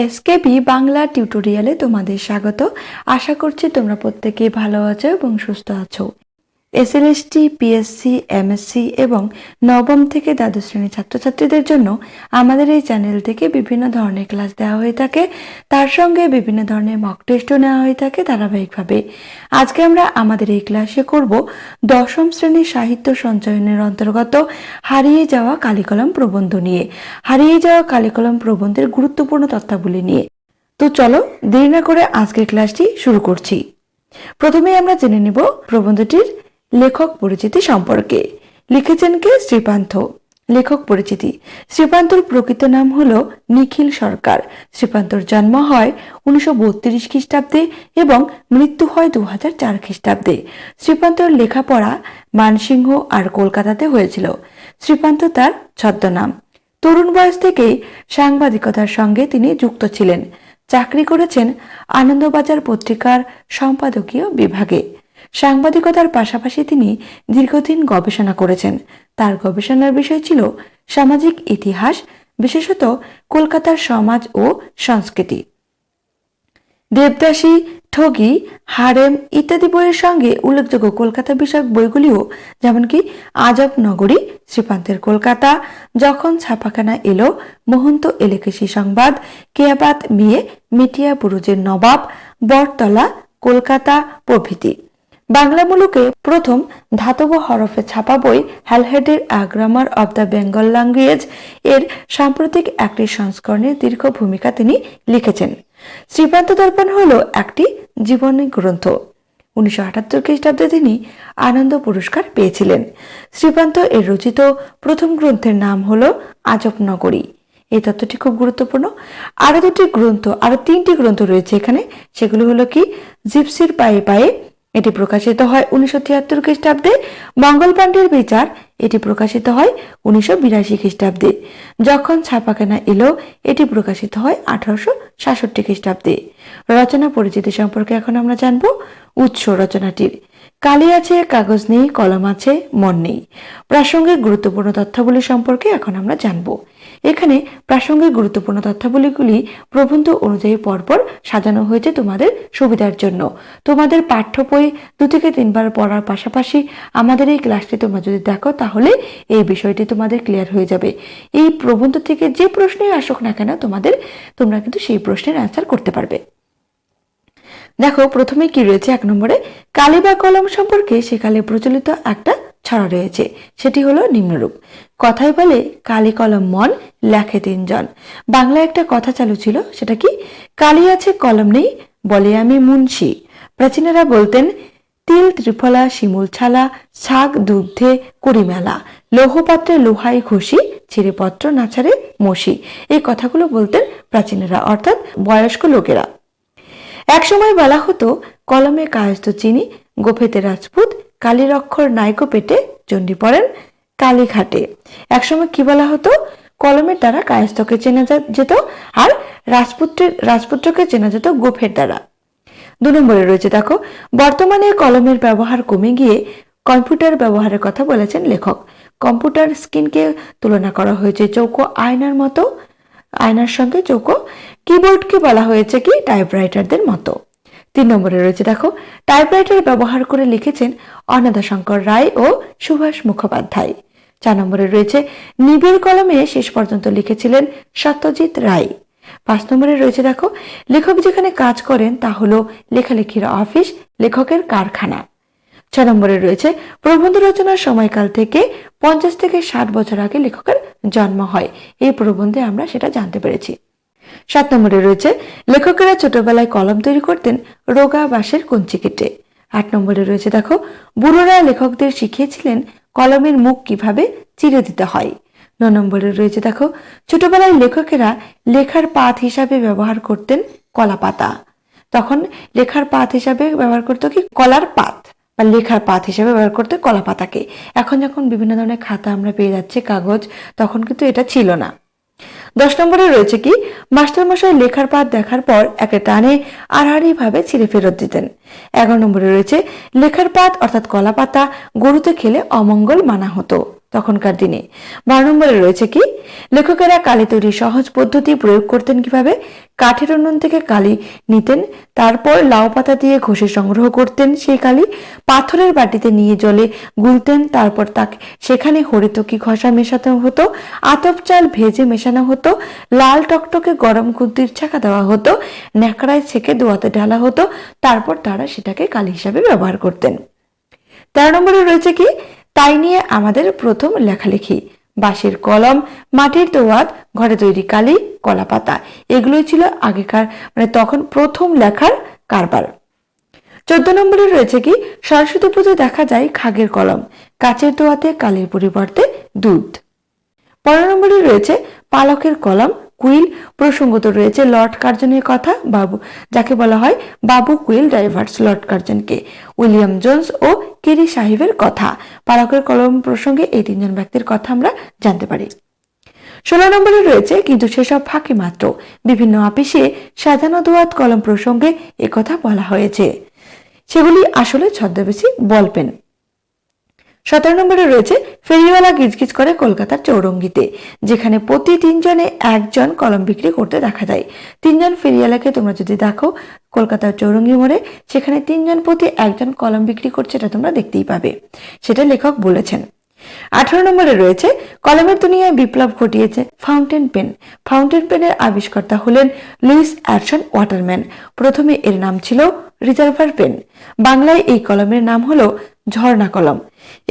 SKB Bangla টিউটোরিয়ালে তোমাদের স্বাগত। আশা করছি তোমরা প্রত্যেকেই ভালো আছো এবং সুস্থ আছো। এসএলএসটি, পিএসসি, এমএসসি এবং নবম থেকে দ্বাদশ শ্রেণির ছাত্রছাত্রীদের জন্য আমাদের এই চ্যানেল থেকে বিভিন্ন ধরনের ক্লাস দেওয়া হয়ে থাকে। তার সঙ্গে বিভিন্ন ধরনের মক টেস্টও নেওয়া হয়ে থাকে ধারাবাহিকভাবে। আজকে আমরা আমাদের এই ক্লাসে করব দশম শ্রেণির সাহিত্য সঞ্চয়নের অন্তর্গত হারিয়ে যাওয়া কালিকলম প্রবন্ধ নিয়ে। হারিয়ে যাওয়া কালিকলম প্রবন্ধের গুরুত্বপূর্ণ তথ্যাবলী নিয়ে। তো চলো দেরি না করে আজকের ক্লাসটি শুরু করছি। প্রথমে আমরা জেনে নেব প্রবন্ধটির লেখক পরিচিতি সম্পর্কে। লিখেছেন কে? শ্রীপান্থ। লেখক পরিচিতি। শ্রীপান্তর প্রকৃত নাম হল নিখিল সরকার। শ্রীপান্তর জন্ম হয় উনিশশো বত্রিশ খ্রিস্টাব্দে এবং মৃত্যু হয় দু হাজার চার খ্রিস্টাব্দে। শ্রীপান্তর লেখাপড়া মানসিংহ আর কলকাতাতে হয়েছিল। শ্রীপান্ত তার ছদ্মনাম। তরুণ বয়স থেকেই সাংবাদিকতার সঙ্গে তিনি যুক্ত ছিলেন। চাকরি করেছেন আনন্দবাজার পত্রিকার সম্পাদকীয় বিভাগে। সাংবাদিকতার পাশাপাশি তিনি দীর্ঘদিন গবেষণা করেছেন। তার গবেষণার বিষয় ছিল সামাজিক ইতিহাস, বিশেষত কলকাতার সমাজ ও সংস্কৃতি। দেবদাসী, ঠগি, হারেম ইত্যাদি বইয়ের সঙ্গে উল্লেখযোগ্য কলকাতা বিষয়ক বইগুলিও যেমন কি আজব নগরী, শ্রীপান্তের কলকাতা, যখন ছাপাখানা এলো, মহন্ত এলেকেশি সংবাদ, কেয়াবাত মিয়ে মিটিয়া বুরুজের নবাব, বটতলা, কলকাতা প্রভৃতি। বাংলা মুলুকে প্রথম ধাতব হরফে ছাপা বই হ্যালহেডের a grammar of the Bengal language এর সাম্প্রতিক একটি সংস্করণের দীর্ঘ ভূমিকা তিনি লিখেছেন। শ্রীপান্ত দর্পণ হল একটি জীবনী গ্রন্থ। উনিশশো আটাত্তর খ্রিস্টাব্দে তিনি আনন্দ পুরস্কার পেয়েছিলেন। শ্রীপান্ত এর রচিত প্রথম গ্রন্থের নাম হল আজব নগরী। এই তথ্যটি খুব গুরুত্বপূর্ণ। আরও দুটি গ্রন্থ আরও তিনটি গ্রন্থ রয়েছে এখানে। সেগুলো হলো কি? জিপসির পায়ে পায়ে এটি প্রকাশিত হয় উনিশশো তিয়াত্তর খ্রিস্টাব্দে। মঙ্গল পাণ্ডের বিচার, এটি প্রকাশিত হয় উনিশশো বিরাশি খ্রিস্টাব্দে। যখন ছাপাখানা এলো, এটি প্রকাশিত হয় আঠারোশো সাতষট্টি খ্রিস্টাব্দে। রচনা পরিচিতি সম্পর্কে এখন আমরা জানব উৎস রচনাটির। কালি আছে, কাগজ নেই, কলম আছে, মন নেই। প্রাসঙ্গিক গুরুত্বপূর্ণ তথ্যাবলী সম্পর্কে এখন আমরা জানব। এখানে প্রাসঙ্গিক গুরুত্বপূর্ণ তথ্যাবলীগুলি প্রবন্ধ অনুযায়ী পরপর সাজানো হয়েছে তোমাদের সুবিধার জন্য। তোমাদের পাঠ্য বই দু থেকে তিনবার পড়ার পাশাপাশি আমাদের এই ক্লাসটি তোমরা যদি দেখো, তাহলে এই বিষয়টি তোমাদের ক্লিয়ার হয়ে যাবে। এই প্রবন্ধ থেকে যে প্রশ্নই আসুক না কেন, তোমাদের, তোমরা কিন্তু সেই প্রশ্নের অ্যান্সার করতে পারবে। দেখো, প্রথমে কি রয়েছে? এক নম্বরে, কালি বা কলম সম্পর্কে সেকালে প্রচলিত একটা ছড়া রয়েছে। সেটি হলো নিম্নরূপ। কথায় বলে, কালি কলম মন, লেখে তিনজন। বাংলায় একটা কথা চালু ছিল, সেটা কি? কালি আছে, কলম নেই, বলে আমি মুন্সি। প্রাচীনেরা বলতেন, তিল, ত্রিফলা, শিমুল ছালা, শাক, দুগ্ধে, করিমেলা। লৌহপাত্রে লোহাই ঘষি, ছিঁড়েপত্র নাচারে মসি এই কথাগুলো বলতেন প্রাচীনেরা, অর্থাৎ বয়স্ক লোকেরা। একসময় বলা হতো, কলমে কায়স্থ চিনি, গোফেতে রাজপুত কালীর অক্ষর নাইকো পেটে চণ্ডী পড়েন কালীঘাটে। একসময় কি বলা হতো? কলমের দ্বারা কায়স্থকে চেনা যেত আর রাজপুত্রের রাজপুত্রকে চেনা যেত গোফের দ্বারা। দু নম্বরে রয়েছে দেখো, বর্তমানে কলমের ব্যবহার কমে গিয়ে কম্পিউটার ব্যবহারের কথা বলেছেন লেখক। কম্পিউটার স্ক্রিনকে তুলনা করা হয়েছে চৌকো আয়নার মতো, আয়নার সঙ্গে চৌকো কিবোর্ডকে বলা হয়েছে কি? টাইপরাইটারদের মতো। তিন নম্বরে রয়েছে, দেখো টাইপরাইটার ব্যবহার করে লিখেছেন অন্নদাশঙ্কর রায় ও সুভাষ মুখোপাধ্যায়। চার নম্বরে রয়েছে, নিবিড় কলমে শেষ পর্যন্ত লিখেছিলেন সত্যজিৎ রায়। পাঁচ নম্বরে রয়েছে, দেখো, লেখক যেখানে কাজ করেন তা হলো লেখালেখির অফিস, লেখকের কারখানা। ছ নম্বরে রয়েছে, প্রবন্ধ রচনার সময়কাল থেকে পঞ্চাশ থেকে ষাট বছর আগে লেখকের জন্ম হয়। এই প্রবন্ধে আমরা সেটা জানতে পেরেছি। সাত নম্বরে রয়েছে, লেখকেরা ছোটবেলায় কলম তৈরি করতেন রোগা বাঁশের কঞ্চি কেটে। আট নম্বরে রয়েছে, দেখো, বুড়োরা লেখকদের শিখিয়েছিলেন কলমের মুখ কীভাবে চিরে দিতে হয়। ন নম্বরে রয়েছে, দেখো, ছোটবেলায় লেখকেরা লেখার পাত হিসাবে ব্যবহার করতেন কলা পাতা। তখন লেখার পাত হিসাবে ব্যবহার করতো কি? কলার পাত, বা লেখার পাত হিসেবে ব্যবহার করতে কলা পাতাকে। এখন যখন বিভিন্ন ধরনের খাতা আমরা পেয়ে যাচ্ছি, কাগজ, তখন কিন্তু এটা ছিল না। দশ নম্বরে রয়েছে কি, মাস্টারমশাই লেখার পাত দেখার পর একে টানে আড়াআড়িভাবে ছিঁড়ে ফেরত দিতেন। এগারো নম্বরে রয়েছে, লেখার পাত অর্থাৎ কলা পাতা গরুতে খেলে অমঙ্গল মানা হতো। তখনকার দিনে। বারো নম্বরে রয়েছে কি? লেখকেরা কালি তৈরির সহজ পদ্ধতি প্রয়োগ করতেন কীভাবে? কাঠের উনুন থেকে কালি নিতেন, তারপর লাউ পাতা দিয়ে ঘষে সংগ্রহ করতেন সেই কালি, পাথরের বাটিতে নিয়ে জলে গুলতেন, তারপর তাকে সেখানে হরিতকি ঘষা মেশানো হতো, আতপ চাল ভেজে মেশানো হতো, লাল টকটকে গরম কুদ্দির ছাঁকা দেওয়া হতো, ন্যাকড়ায় ছেঁকে দোয়াতে ঢালা হতো, তারপর তারা সেটাকে কালি হিসাবে ব্যবহার করতেন। তেরো নম্বরে রয়েছে কি? তাই নিয়ে আমাদের প্রথম লেখালেখি। বাঁশের কলম, মাটির দোয়াত, ঘরে তৈরি কালি কলা পাতা এগুলোই ছিল আগেকার মানে তখন প্রথম লেখার কারবার। চোদ্দ নম্বরে রয়েছে কি, সরস্বতী পুজো দেখা যায় খাগের কলম, কাচের দোয়াতে কালির পরিবর্তে দুধ। পনেরো নম্বরে রয়েছে পালকের কলম কুইল প্রসঙ্গত রয়েছে লর্ড কার্জনের কথা, বাবু, যাকে বলা হয় বাবু কুইল ডাইভার্স লর্ড কার্জনকে। উইলিয়াম জোন্স ও কেরি সাহেবের কথা। পালকের কলম প্রসঙ্গে এই তিনজন ব্যক্তির কথা আমরা জানতে পারি। ষোলো নম্বরে রয়েছে কিন্তু সেসব ফাঁকি মাত্র। বিভিন্ন আপিসে সাজানো দোয়াত কলম প্রসঙ্গে একথা বলা হয়েছে। সেগুলি আসলে ছদ্মবেশী বল পেন সতেরো নম্বরে রয়েছে ফেরিওয়ালা গিজগিজ করে কলকাতার চৌরঙ্গিতে, যেখানে প্রতি তিনজনে একজন কলম বিক্রি করতে দেখা যায়। তিনজন ফেরিওয়ালাকে তোমরা যদি দেখো কলকাতার চৌরঙ্গি মোড়ে, সেখানে তিনজন প্রতি একজন কলম বিক্রি করছে এটা তোমরা দেখতেই পাবে। সেটা লেখক বলেছেন। আঠারো নম্বরে রয়েছে, কলমের দুনিয়ায় বিপ্লব ঘটিয়েছে ফাউন্টেন পেন। ফাউন্টেন পেনের আবিষ্কর্তা হলেন লুইস অ্যাডসন ওয়াটারম্যান। প্রথমে এর নাম ছিল রিজার্ভার পেন। বাংলায় এই কলমের নাম হলো ঝর্ণা কলম।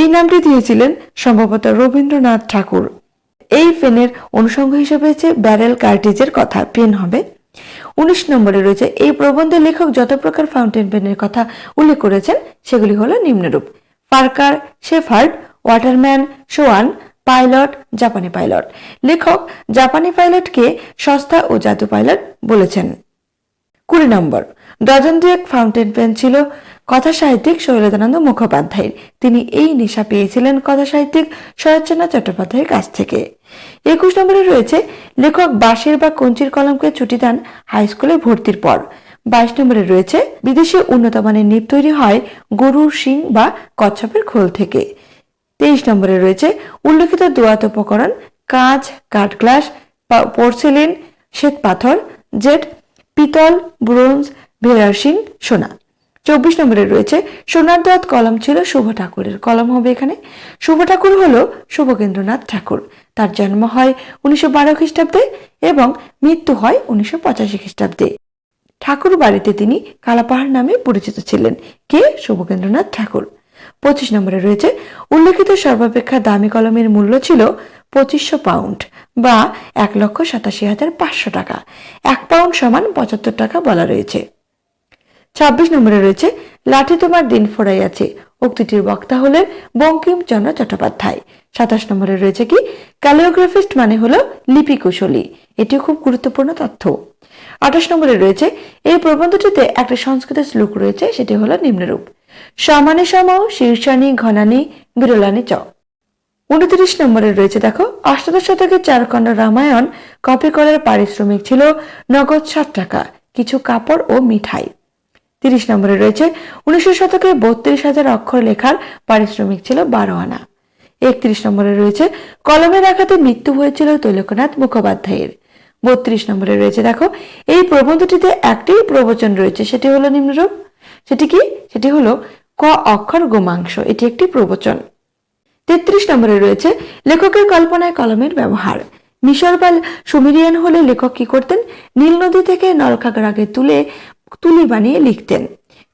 এই নামটি দিয়েছিলেন সম্ভবত রবীন্দ্রনাথ ঠাকুর। এই পেনের অনুষঙ্গ হিসেবে হচ্ছে ব্যারেল কার্টিজের কথা পেন হবে, উনিশ নম্বরে রয়েছে এই প্রবন্ধে লেখক যত প্রকার ফাউন্টেন পেনের কথা উল্লেখ করেছেন, সেগুলি হলো নিম্নরূপ। Parker, Shepherd, Waterman, Swan, Pilot, জাপানি পাইলট। লেখক, জাপানি পাইলটকে সস্তা ও জাদু পাইলট বলেছেন। কুড়ি নম্বর, ডজন দুয়েক ফাউন্টেন পেন ছিল কথা সাহিত্যিক শৈলজানন্দ মুখোপাধ্যায়ের। তিনি এই নেশা পেয়েছিলেন কথা সাহিত্যিক শরৎচন্দ্র চট্টোপাধ্যায়ের কাছ থেকে। একুশ নম্বরে রয়েছে, লেখক বাঁশের বা কঞ্চির কলমকে ছুটি দেন হাই স্কুলে ভর্তির পর। বাইশ নম্বরে রয়েছে, বিদেশে উন্নত মানের নিপ তৈরি হয় গরুর শিং বা কচ্ছপের খোল থেকে। তেইশ নম্বরে রয়েছে, উল্লেখিত দোয়াত উপকরণ, কাঁচ কাঠ গ্লাস পোর্সেলিন, শ্বেত পাথর, জেট, পিতল, ব্রোঞ্জ ভেরাসিং সোনা। চব্বিশ নম্বরে রয়েছে সোনার দোয়াত কলম ছিল শুভ ঠাকুরের। কলম হবে এখানে। শুভ ঠাকুর হল শুভকেন্দ্রনাথ ঠাকুর। তার জন্ম হয় উনিশশো বারো খ্রিস্টাব্দে এবং মৃত্যু হয় উনিশশো পঁচাশি খ্রিস্টাব্দে। ঠাকুর বাড়িতে তিনি কালাপাহাড় নামে পরিচিত ছিলেন। কে? শুভকেন্দ্রনাথ ঠাকুর। পঁচিশ নম্বরে রয়েছে, উল্লেখিত সর্বাপেক্ষা দামি কলমের মূল্য ছিল পঁচিশশো পাউন্ড বা এক লক্ষ সাতাশি হাজার পাঁচশো টাকা। এক পাউন্ড সমান পঁচাত্তর টাকা বলা রয়েছে। ছাব্বিশ নম্বরে রয়েছে, লাঠি তোমার দিন ফোরাই আছে। উক্তিটির বক্তা হলেন বঙ্কিমচন্দ্র চট্টোপাধ্যায়। সাতাশ নম্বরে রয়েছে কি, ক্যালিওগ্রাফিস্ট মানে হলো লিপি কুশলী এটিও খুব গুরুত্বপূর্ণ তথ্য। আঠাশ নম্বরে রয়েছে, এই প্রবন্ধটিতে একটা সংস্কৃত শ্লোক রয়েছে, সেটি হলো নিম্নরূপ, সমানে সম শীর্ষানি ঘনানি বিরলানি চ। উনত্রিশ নম্বরে রয়েছে, দেখো, অষ্টাদশ শতকের চারখণ্ড রামায়ণ কপি করার পারিশ্রমিক ছিল নগদ সাত টাকা, কিছু কাপড় ও মিঠাই। তিরিশ নম্বরে রয়েছে। উনিশশো শতকে বত্রিশ হাজার অক্ষর লেখার পারিশ্রমিক ছিল বারো আনা একত্রিশ নম্বরে রয়েছে কলমের আঘাতে মৃত্যু হয়েছিল তৈলকনাথ মুখোপাধ্যায়ের। বত্রিশ নম্বরে রয়েছে, দেখো, এই প্রবন্ধটিতে একটি প্রবচন রয়েছে, সেটি হলো নিম্নরূপ। সেটি কি? সেটি হলো, ক অক্ষর গোমাংস, এটি একটি প্রবচন। তেত্রিশ নম্বরে রয়েছে, লেখকের কল্পনায় কলমের ব্যবহার। মিশর বা সুমিরিয়ান হলে লেখক কি করতেন? নীল নদী থেকে নলখাগড়াকে তুলে তুলি বানিয়ে লিখতেন।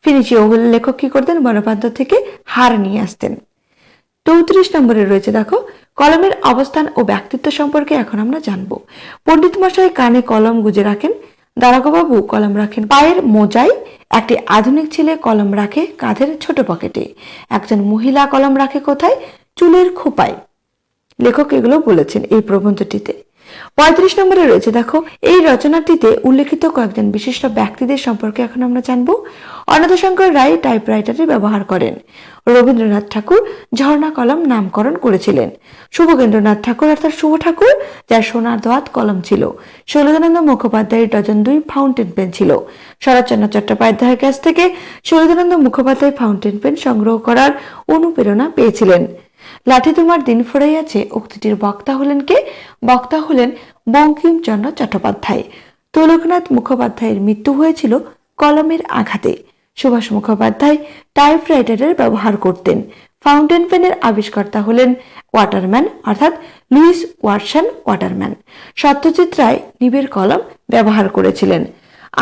ফিনিশীয় লেখক কি করতেন? বনপান্ত থেকে হার নিয়ে আসতেন। চৌত্রিশ নম্বরে রয়েছে দেখো, কলমের অবস্থান ও ব্যক্তিত্ব সম্পর্কে এখন আমরা জানব। পণ্ডিত মশাই কানে কলম গুজে রাখেন। দারাগবাবু কলম রাখেন পায়ের মোজায়। একটি আধুনিক ছেলে কলম রাখে কাঁধের ছোট পকেটে। একজন মহিলা কলম রাখে কোথায়? চুলের খোপায়। লেখক এগুলো বলেছেন এই প্রবন্ধটিতে। পঁয়ত্রিশ নম্বরে রয়েছে, দেখো, এই রচনাটিতে উল্লেখিত কয়েকজন বিশিষ্ট ব্যক্তিদের সম্পর্কে এখন আমরা জানব। অনাথশঙ্কর রায় টাইপরাইটারে ব্যবহার করেন। রবীন্দ্রনাথ ঠাকুর ঝর্ণা কলম নামকরণ করেছিলেন। শুভকেন্দ্রনাথ ঠাকুর অর্থাৎ শুভ ঠাকুর, যার সোনার দোয়াত কলম ছিল। শৈলজানন্দ মুখোপাধ্যায়ের ডজন দুই ফাউন্টেন পেন ছিল। শরৎচন্দ্র চট্টোপাধ্যায়ের কাছ থেকে শৈলজানন্দ মুখোপাধ্যায় ফাউন্টেন পেন সংগ্রহ করার অনুপ্রেরণা পেয়েছিলেন। লাঠি তোমার দিন ফুরাইয়াছে, উক্তিটির বক্তা হলেন কে? বক্তা হলেন বঙ্কিমচন্দ্র চট্টোপাধ্যায়। তোলকনাথ মুখোপাধ্যায়ের মৃত্যু হয়েছিল কলমের আঘাতে। সুভাষ মুখোপাধ্যায় টাইপরাইটারের ব্যবহার করতেন। ফাউন্টেন পেনের আবিষ্কর্তা হলেন ওয়াটারম্যান, অর্থাৎ Lewis Watson Waterman. Satyajit Ray নিবের কলম ব্যবহার করেছিলেন।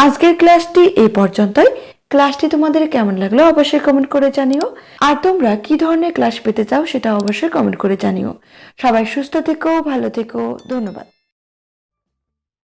আজকের ক্লাসটি এই পর্যন্তই। ক্লাসটি তোমাদের কেমন লাগল অবশ্যই কমেন্ট করে জানিও। আর তোমরা কি ধরনের ক্লাস পেতে চাও সেটা অবশ্যই কমেন্ট করে জানিও। সবাই সুস্থ থেকো, ভালো থেকো, ধন্যবাদ।